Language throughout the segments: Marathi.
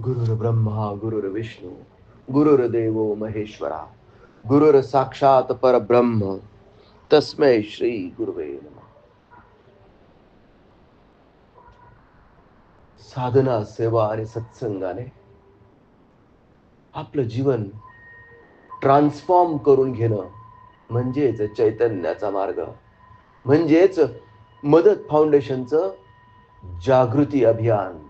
गुरुर ब्रह्मा गुरुर विष्णू गुरुर देवो महेश्वरा गुरुर साक्षात परब्रह्म तस्मै श्री गुरुवे साधना सेवा आणि सत्संगाने आपलं जीवन ट्रान्सफॉर्म करून घेणं म्हणजेच चैतन्याचा मार्ग. म्हणजेच मदत फाउंडेशनचं जागृती अभियान.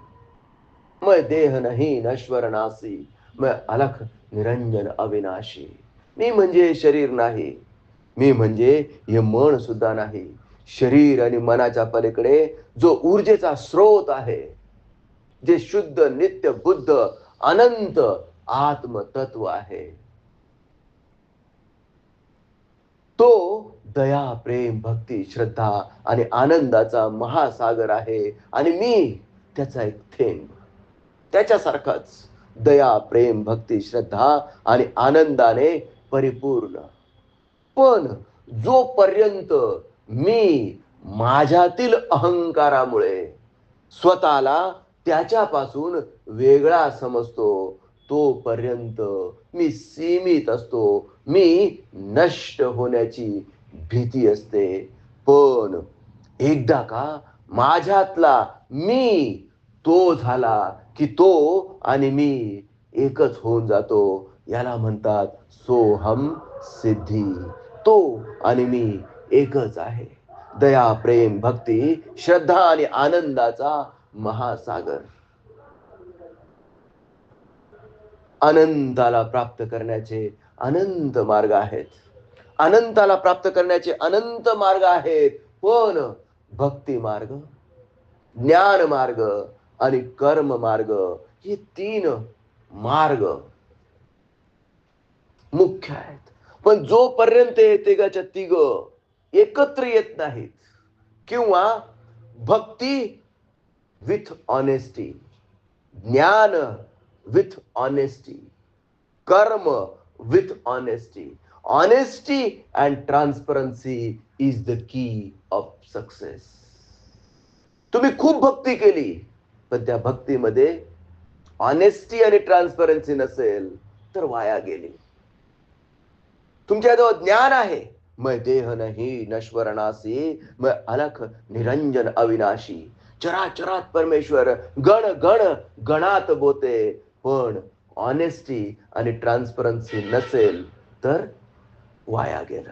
मैं देह नाही नश्वर नासी मैं अलख निरंजन अविनाशी मी म्हणजे शरीर नाही मी म्हणजे हे मन सुद्धा नाही शरीर आणि मनाच्या पलीकडे जो ऊर्जेचा स्रोत आहे जे शुद्ध नित्य बुद्ध अनंत आत्मतत्व आहे तो दया प्रेम भक्ती श्रद्धा आणि आनंदाचा महासागर आहे आणि मी त्याचा एक थेंब त्याच्यासारखाच दया प्रेम भक्ती श्रद्धा आणि आनंदाने परिपूर्ण. पण जोपर्यंत मी माझ्यातील अहंकारामुळे स्वतःला त्याच्यापासून वेगळा समजतो तोपर्यंत मी सीमित असतो. मी नष्ट होण्याची भीती असते. पण एकदा का माझ्यातला मी तो झाला की तो आणि मी एकच होऊन जातो. याला म्हणतात सोहम सिद्धी. तो आणि मी एकच आहे. दया प्रेम भक्ती श्रद्धा आणि आनंदाचा महासागर. आनंदाला प्राप्त करण्याचे अनंत मार्ग आहेत. अनंताला प्राप्त करण्याचे अनंत मार्ग आहेत. पण भक्ती मार्ग ज्ञान मार्ग आणि कर्म मार्ग हे तीन मार्ग मुख्य आहेत. पण जोपर्यंत हे तिघाच्या तिघ एकत्र येत नाहीत किंवा भक्ती विथ ऑनेस्टी ज्ञान विथ ऑनेस्टी कर्म with honesty honesty and transparency is the key of success तुम्ही खूप भक्ती केली. पण त्या भक्तीमध्ये ऑनेस्टी आणि ट्रान्सपरन्सी नसेल तर वाया गेली. तुमच्याजवळ ज्ञान आहे. मय देह नाही नश्वरणासी मय अलख निरंजन अविनाशी. चराचरात परमेश्वर गण गण गणात बोते. पण ऑनेस्टी आणि ट्रान्सपरन्सी नसेल तर वाया गेलं.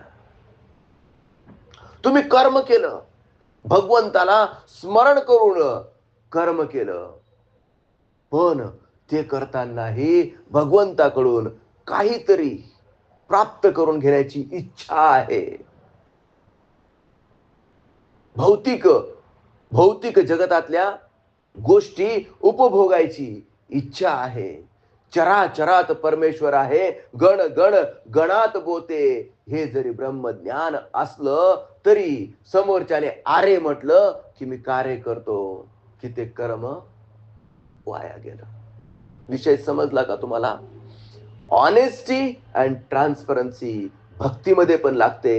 तुम्ही कर्म केलं. भगवंताला स्मरण करून कर्म केलं. पण ते करतानाही भगवंताकडून काहीतरी प्राप्त करून घेण्याची इच्छा आहे. भौतिक भौतिक जगतातल्या गोष्टी उपभोगायची इच्छा आहे. चराचरात परमेश्वर आहे गण गण गणात बोते. हे जरी ब्रह्मज्ञान असलं तरी समोरच्याने आरे म्हटलं की मी कार्य करतो. की ते कर्म वाया गेलं. विषय समजला का तुम्हाला? ऑनेस्टी अँड ट्रान्सपरन्सी भक्तीमध्ये पण लागते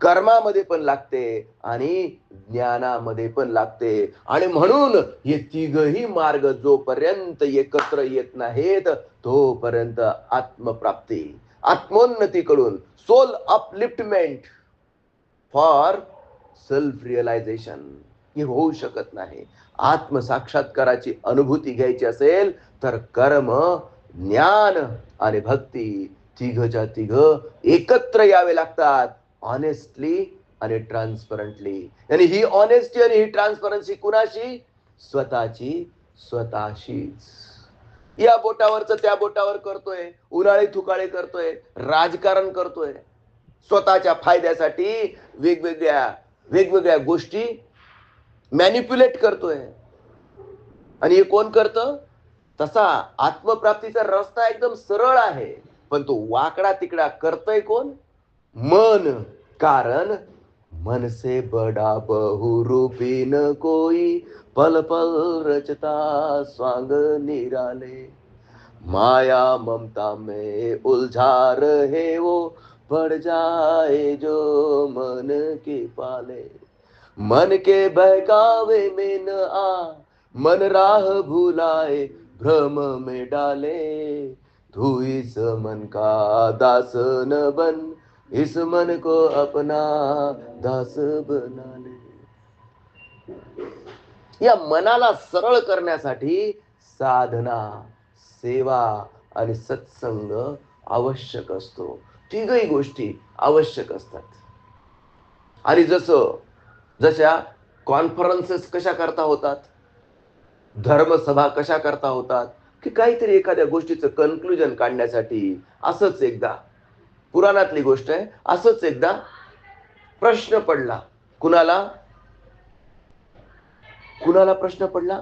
कर्मामध्ये पण लागते आणि ज्ञानामध्ये पण लागते. आणि म्हणून हे तिघही मार्ग जोपर्यंत एकत्र येत नाहीत तोपर्यंत आत्मप्राप्ती आत्मोन्नतीकडून soul upliftment for self realisation ही होऊ शकत नाही. आत्मसाक्षात्काराची अनुभूती घ्यायची असेल तर कर्म ज्ञान आणि भक्ती तिघच्या तिघ एकत्र यावे लागतात. ऑनेस्टली आणि ट्रान्सपरंटली आणि ही ऑनेस्टी आणि ही ट्रान्सपरन्सी कुणाशी? स्वतःची स्वतःशीच. या बोटावरच त्या बोटावर करतोय उन्हाळे थुकाळे करतोय राजकारण करतोय. स्वतःच्या फायद्यासाठी वेगवेगळ्या वेगवेगळ्या गोष्टी मॅनिप्युलेट करतोय. आणि हे कोण करतं? तसा आत्मप्राप्तीचा रस्ता एकदम सरळ आहे. पण तो वाकडा तिकडा करतोय कोण? मन. कारण मन से बडा बहुरूपीन न कोई पल पल रचता स्वांग निराले. माया ममता में उलझा रहे वो पड़ जाए जो मन के पाले. मन के बहकावे में न आ मन राह भुलाए भ्रम में डाले। तू इस मन का दास न बन इस मन को अपना दास बना ले या मनाला सरळ करण्यासाठी साधना सेवा आणि सत्संग आवश्यक असतो. तिघही गोष्टी आवश्यक असतात. आणि जसं जशा कॉन्फरन्सेस कशा करता होतात? धर्मसभा कशा करता होतात? की काहीतरी एखाद्या गोष्टीचं कन्क्लुजन काढण्यासाठी असंच एकदा पुराणातली गोष्ट आहे असंच एकदा प्रश्न पडला. कुणाला? कुणाला प्रश्न पडला?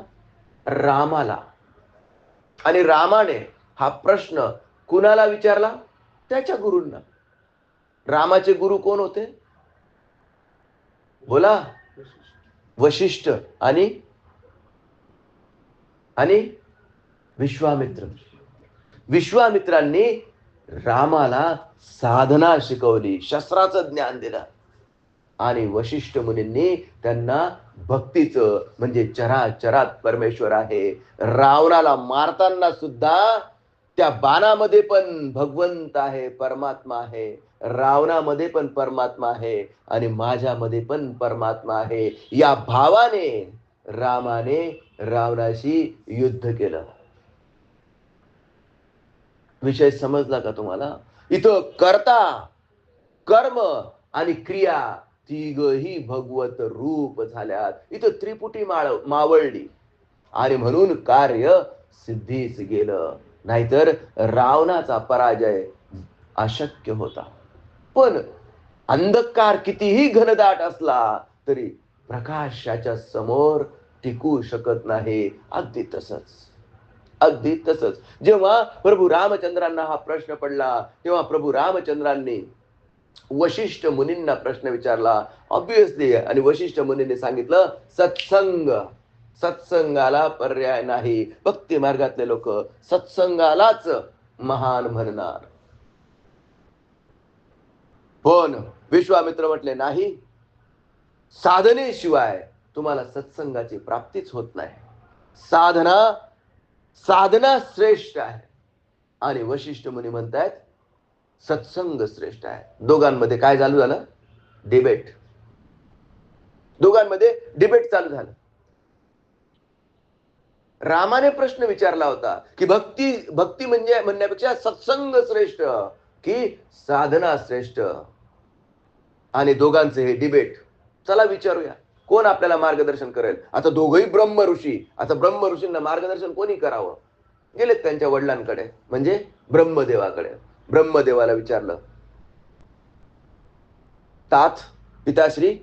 रामाला. आणि रामाने हा प्रश्न कुणाला विचारला? त्याच्या गुरूंना. रामाचे गुरु कोण होते? बोला. वशिष्ठ आणि आणि विश्वामित्र. विश्वामित्रांनी रामाला साधना शिकवली शस्त्राचं ज्ञान दिलं. आणि वशिष्ठ मुनींनी त्यांना भक्तीचं म्हणजे चरा चरात परमेश्वर आहे रावणाला मारताना सुद्धा त्या बाणामध्ये पण भगवंत आहे परमात्मा आहे रावणामध्ये पण परमात्मा आहे आणि माझ्यामध्ये पण परमात्मा आहे. या भावाने रामाने रावणाशी युद्ध केलं. विषय समजला का तुम्हाला? इथं कर्ता कर्म आणि क्रिया तिघही भगवत रूप झाल्यात. इथं त्रिपुटी माळ मावळली. आणि म्हणून कार्य सिद्धीच गेलं. नाहीतर रावणाचा पराजय अशक्य होता. पण अंधकार कितीही घनदाट असला तरी प्रकाशाच्या समोर टिकू शकत नाही. अगदी तसंच. अगदी तसंच. जेव्हा प्रभू रामचंद्रांना हा प्रश्न पडला तेव्हा प्रभू रामचंद्रांनी वशिष्ठ मुनींना प्रश्न विचारला. ऑब्विसली आणि वशिष्ठ मुनींनी सांगितलं सत्संग. सत्संगाला पर्याय नाही. भक्ती मार्गातले लोक सत्संगालाच महान म्हणणार. पण विश्वामित्र म्हटले नाही साधनेशिवाय तुम्हाला सत्संगाची प्राप्तीच होत नाही. साधना साधना श्रेष्ठ आहे. आणि वशिष्ठ मुनी म्हणतायत सत्संग श्रेष्ठ आहे. दोघांमध्ये काय चालू झालं? डिबेट. दोघांमध्ये डिबेट चालू झालं. रामाने प्रश्न विचारला होता की भक्ती भक्ती म्हणजे म्हणण्यापेक्षा सत्संग श्रेष्ठ की साधना श्रेष्ठ? आणि दोघांचे हे डिबेट चला विचारूया. कोण आपल्याला मार्गदर्शन करेल? आता दोघही ब्रह्म ऋषी. आता ब्रह्म ऋषींना मार्गदर्शन कोणी करावं? गेलेत त्यांच्या वडिलांकडे म्हणजे ब्रह्मदेवाकडे. ब्रह्मदेवाला विचारलं तात पिताश्री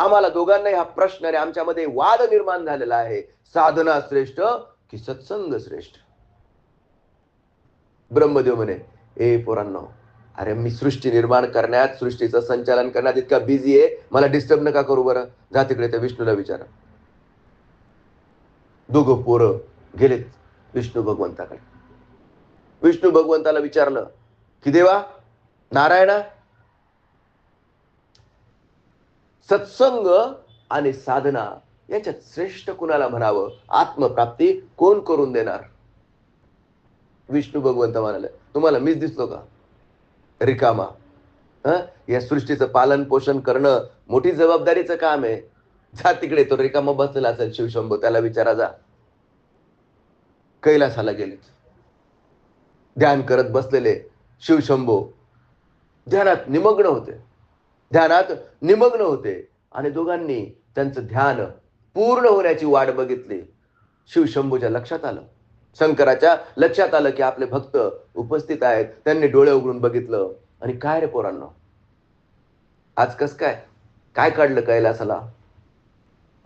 आम्हाला दोघांनाही हा प्रश्न आणि आमच्यामध्ये वाद निर्माण झालेला आहे. साधना श्रेष्ठ की सत्संग श्रेष्ठ? ब्रह्मदेव म्हणे ए पोरांनो अरे मी सृष्टी निर्माण करण्यात सृष्टीचं संचालन करण्यात इतका बिझी आहे मला डिस्टर्ब नका करू बरं. जा तिकडे त्या विष्णूला विचारा. दोघं पोरं गेलेत विष्णू भगवंताकडे. विष्णू भगवंताला विचारलं की देवा नारायणा सत्संग आणि साधना याच्यात श्रेष्ठ कुणाला म्हणावं? आत्मप्राप्ती कोण करून देणार? विष्णू भगवंत म्हणाले तुम्हाला मीच दिसलो का? रिकामा. या सृष्टीचं पालन पोषण करणं मोठी जबाबदारीचं काम आहे. जा तिकडे तो रिकामा बसलेला असेल शिवशंभो त्याला विचारा जा. कैलासाला गेलेत. ध्यान करत बसलेले शिवशंभो ध्यानात निमग्न होते. ध्यानात निमग्न होते. आणि दोघांनी त्यांचं ध्यान पूर्ण होण्याची वाट बघितली. शिवशंभूच्या लक्षात आलं. शंकराच्या लक्षात आलं की आपले भक्त उपस्थित आहेत. त्यांनी डोळे उघडून बघितलं. आणि काय रे पोरांनो? आज कस काय? काय काढलं कैलासाला?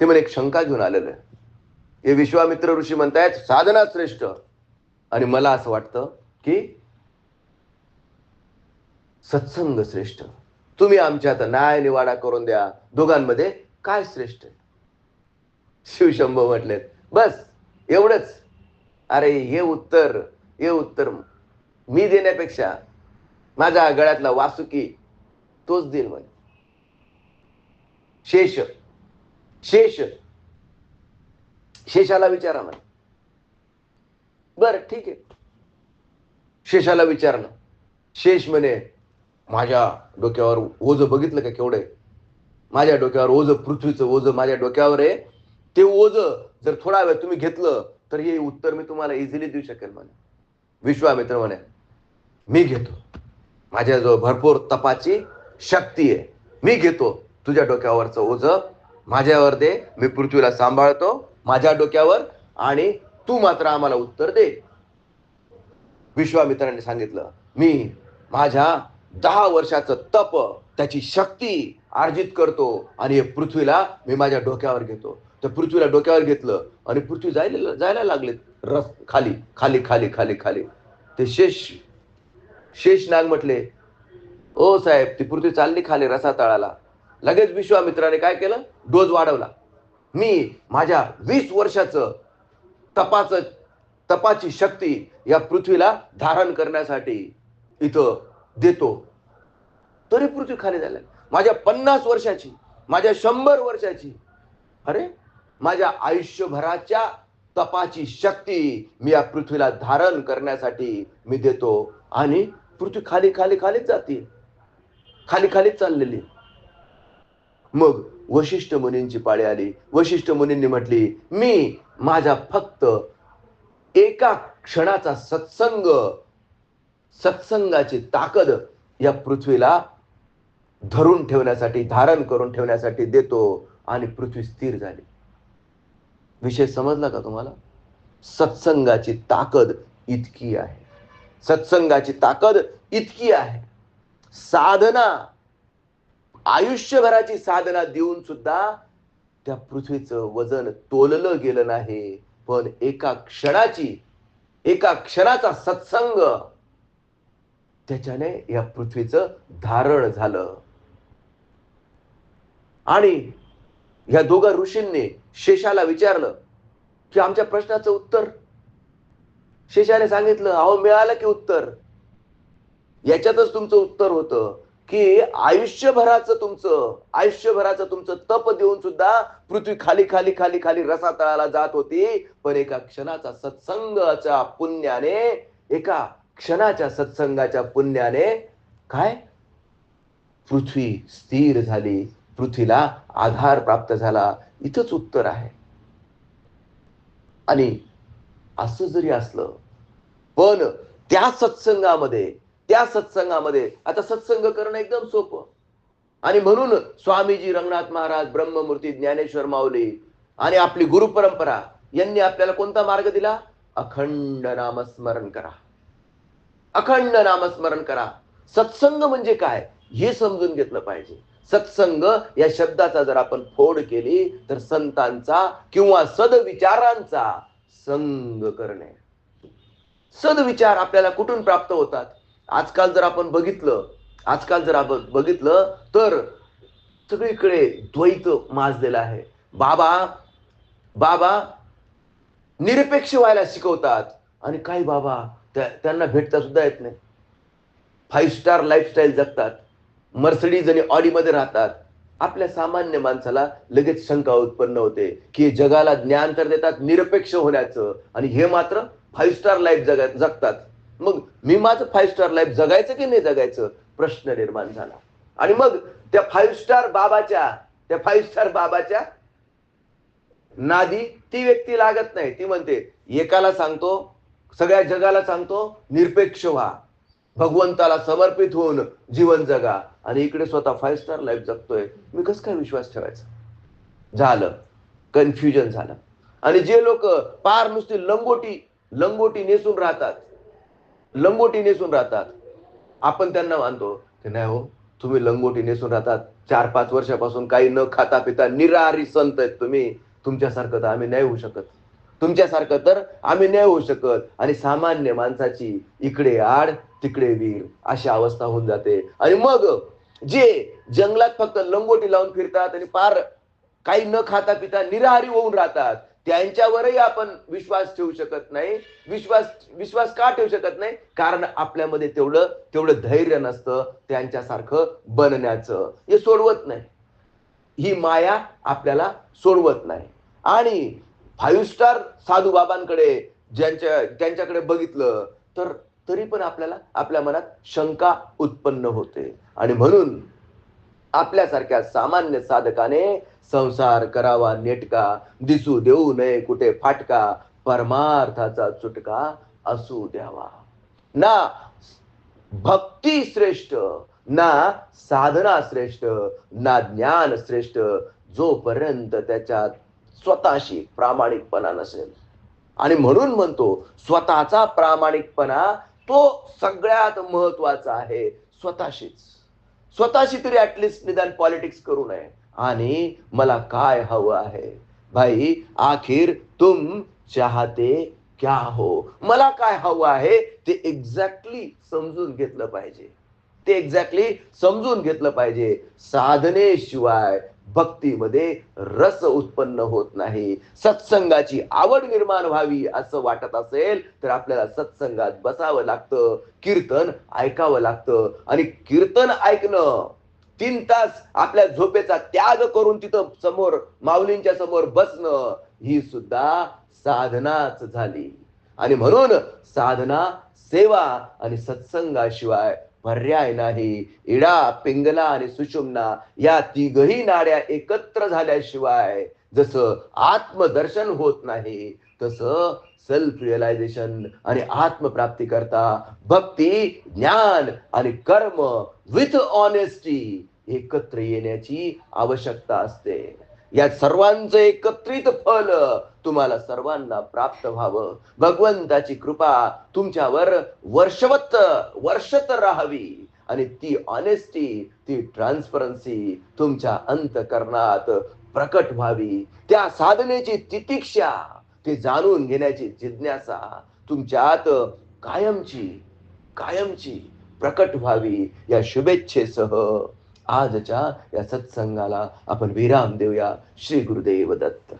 ते म्हणे एक शंका घेऊन आलेलं. आहे हे विश्वामित्र ऋषी म्हणतायत साधना श्रेष्ठ. आणि मला असं वाटतं की सत्संग श्रेष्ठ. तुम्ही आमच्यात न्याय निवाडा करून द्या. दोघांमध्ये काय श्रेष्ठ आहे? शिवशंभो म्हटलेत बस एवढंच. अरे हे उत्तर हे उत्तर मी देण्यापेक्षा माझ्या गळ्यातला वासुकी तोच देईल म्हणे. शेष शेष शेषाला विचारा म्हणे. बर ठीक आहे. शेषाला विचारणं. शेष म्हणे माझ्या डोक्यावर ओझ बघितलं का केवढं? आहे माझ्या डोक्यावर ओझ पृथ्वीचं ओझ माझ्या डोक्यावर आहे. ते ओझ जर थोडा वेळ तुम्ही घेतलं तर हे उत्तर मी तुम्हाला इझिली देऊ शकेल म्हणे. विश्वामित्र म्हणे मी घेतो. माझ्याजवळ भरपूर तपाची शक्ती आहे. मी घेतो. तुझ्या डोक्यावरचं ओझ माझ्यावर दे. मी पृथ्वीला सांभाळतो माझ्या डोक्यावर आणि तू मात्र आम्हाला उत्तर दे. विश्वामित्राने सांगितलं मी माझ्या दहा वर्षाचं तप त्याची शक्ती अर्जित करतो आणि हे पृथ्वीला मी माझ्या डोक्यावर घेतो. तर पृथ्वीला डोक्यावर घेतलं आणि पृथ्वी जायला जायला लागले रस खाली खाली खाली खाली खाली. ते शेष शेष नाग म्हटले ओ साहेब ती पृथ्वी चालली खाली रसा तळाला लगेच विश्वामित्राने काय केलं? डोज वाढवला. मी माझ्या वीस वर्षाचं तपाचं तपाची शक्ती या पृथ्वीला धारण करण्यासाठी इथं देतो. तरी पृथ्वी खाली झाल्या माझ्या पन्नास वर्षाची माझ्या शंभर वर्षाची अरे माझ्या आयुष्यभराच्या तपाची शक्ती मी या पृथ्वीला धारण करण्यासाठी मी देतो. आणि पृथ्वी खाली खाली खालीच जाते. खाली खालीच चाललेली. मग वशिष्ठ मुनींची पाळी आली. वशिष्ठ मुनींनी म्हटली मी माझा फक्त एका क्षणाचा सत्संग सत्संगाची ताकद या पृथ्वीला धरून ठेवण्यासाठी धारण करून ठेवण्यासाठी देतो आणि पृथ्वी स्थिर झाली. विषय समजला का तुम्हाला? सत्संगाची ताकद इतकी आहे. सत्संगाची ताकद इतकी आहे. साधना आयुष्यभराची साधना देऊन सुद्धा त्या पृथ्वीचं वजन तोललं गेलं नाही. पण एका क्षणाची एका क्षणाचा सत्संग त्याच्याने या पृथ्वीचं धारण झालं. आणि या दोघा ऋषींनी शेषाला विचारलं की आमच्या प्रश्नाचं उत्तर? शेषाने सांगितलं अहो मिळालं की उत्तर. याच्यातच तुमचं उत्तर होतं की आयुष्यभराचं तुमचं आयुष्यभराचं तुमचं तप देऊन सुद्धा पृथ्वी खाली खाली खाली खाली रसातळाला जात होती. पण एका क्षणाचा सत्संगाच्या पुण्याने एका क्षणाच्या सत्संगाच्या पुण्याने काय? पृथ्वी स्थिर झाली. पृथ्वीला आधार प्राप्त झाला. इथंच उत्तर आहे. आणि असं जरी असलं पण त्या सत्संगामध्ये त्या सत्संगामध्ये आता सत्संग करणं एकदम सोपं. आणि म्हणून स्वामीजी रंगनाथ महाराज ब्रह्ममूर्ती ज्ञानेश्वर माऊली आणि आपली गुरु परंपरा यांनी आपल्याला कोणता मार्ग दिला? अखंड नामस्मरण करा. अखंड नामस्मरण करा. सत्संग म्हणजे काय? हे समजून घेतलं पाहिजे. सत्संग या शब्दाचा जर आपण फोड केली तर संतांचा किंवा सदविचारांचा संग करणे. सदविचार आपल्याला कुठून प्राप्त होतात? आजकाल जर आपण बघितलं आजकाल जर आपण बघितलं तर सगळीकडे द्वैत माजलेलं आहे. बाबा बाबा निरपेक्ष व्हायला शिकवतात. आणि काही बाबा? त्यांना भेटता सुद्धा येत नाही. फाईव्ह स्टार लाईफस्टाईल जगतात. मर्सडीज आणि ऑडीमध्ये राहतात. आपल्या सामान्य माणसाला लगेच शंका उत्पन्न होते की जगाला ज्ञान तर देतात निरपेक्ष होण्याचं. आणि हे मात्र फाईव्ह स्टार लाईफ जग जगतात. मग मी माझं फाईव्ह स्टार लाईफ जगायचं की नाही जगायचं? प्रश्न निर्माण झाला. आणि मग त्या फाईव्ह स्टार बाबाच्या त्या फाईव्ह स्टार बाबाच्या नादी ती व्यक्ती लागत नाही. ती म्हणते एकाला सांगतो सगळ्या जगाला सांगतो निरपेक्ष व्हा. भगवंताला समर्पित होऊन जीवन जगा. आणि इकडे स्वतः फाईव्ह स्टार लाईफ जगतोय. मी कसं काय विश्वास ठेवायचा? झालं. कन्फ्युजन झालं. आणि जे लोक पार नुसती लंगोटी लंगोटी नेसून राहतात. लंगोटी नेसून राहतात. आपण त्यांना मानतो. की नाही हो तुम्ही लंगोटी नेसून राहतात. चार पाच वर्षापासून काही न खाता पिता निरारी संत आहेत तुम्ही. तुमच्यासारखं तर आम्ही नाही होऊ शकत. तुमच्यासारखं तर आम्ही नाही होऊ शकत. आणि सामान्य माणसाची इकडे आड तिकडे वीर अशी अवस्था होऊन जाते. आणि मग जे जंगलात फक्त लंगोटी लावून फिरतात आणि पार काही न खाता पिता निराहारी होऊन राहतात त्यांच्यावरही आपण विश्वास ठेवू शकत नाही. विश्वास विश्वास का ठेवू शकत नाही? कारण आपल्यामध्ये तेवढं तेवढं धैर्य नसतं त्यांच्यासारखं बनण्याचं. हे सोडवत नाही. ही माया आपल्याला सोडवत नाही. आणि फाईव्ह स्टार साधू बाबांकडे ज्यांच्या त्यांच्याकडे बघितलं तर तरी पण आपल्याला आपल्या मनात शंका उत्पन्न होते. आणि म्हणून आपल्यासारख्या सामान्य साधकाने संसार करावा नेटका दिसू देऊ नये कुठे फाटका परमार्थाचा चुटका असू द्यावा. ना भक्ती श्रेष्ठ ना साधना श्रेष्ठ ना ज्ञान श्रेष्ठ जोपर्यंत त्याच्यात स्वतःशी प्रामाणिकपणा नसेल. आणि म्हणून म्हणतो स्वतःचा प्रामाणिकपणा तो सगळ्यात महत्त्वाचा आहे स्वतःशीच. स्वतःशी तरी ऍटलिस्ट निदान पॉलिटिक्स करू नये. आणि मला काय हवं आहे? भाई आखिर तुम चाहते क्या हो? मला काय हवं आहे? ते एक्झॅक्टली समजून घेतलं पाहिजे. ते एक्झॅक्टली समजून घेतलं पाहिजे. साधनेशिवाय भक्तीमध्ये रस उत्पन्न होत नाही. सत्संगाची आवड निर्माण व्हावी असं वाटत असेल तर आपल्याला सत्संगात बसावं लागतं कीर्तन ऐकावं लागतं. आणि कीर्तन ऐकणं तीन तास आपल्या झोपेचा त्याग करून तिथं समोर माऊलींच्या समोर बसणं ही सुद्धा साधनाच झाली. आणि म्हणून साधना सेवा आणि सत्संगाशिवाय पर्याय नाही. इडा पिंगला आणि सुषुम्ना या तिघही नाड्या एकत्र झाल्याशिवाय जसं आत्मदर्शन होत नाही तसं सेल्फ रिअलायझेशन आणि आत्मप्राप्ती करता भक्ती ज्ञान आणि कर्म विथ ऑनेस्टी एकत्र येण्याची आवश्यकता असते. या सर्वांचं एकत्रित फल तुम्हाला सर्वांना प्राप्त व्हावं. भगवंताची कृपा तुमच्यावर वर्षवत वर्षत राहावी. आणि ती ऑनेस्टी ती ट्रान्सपरन्सी तुमच्या अंतकरणात प्रकट व्हावी. त्या साधनेची तितिक्षा ते जाणून घेण्याची जिज्ञासा तुमच्यात कायमची कायमची प्रकट व्हावी. या शुभेच्छेसह आजच्या या सत्संगाला आपण विराम देऊया. श्री गुरुदेव दत्त.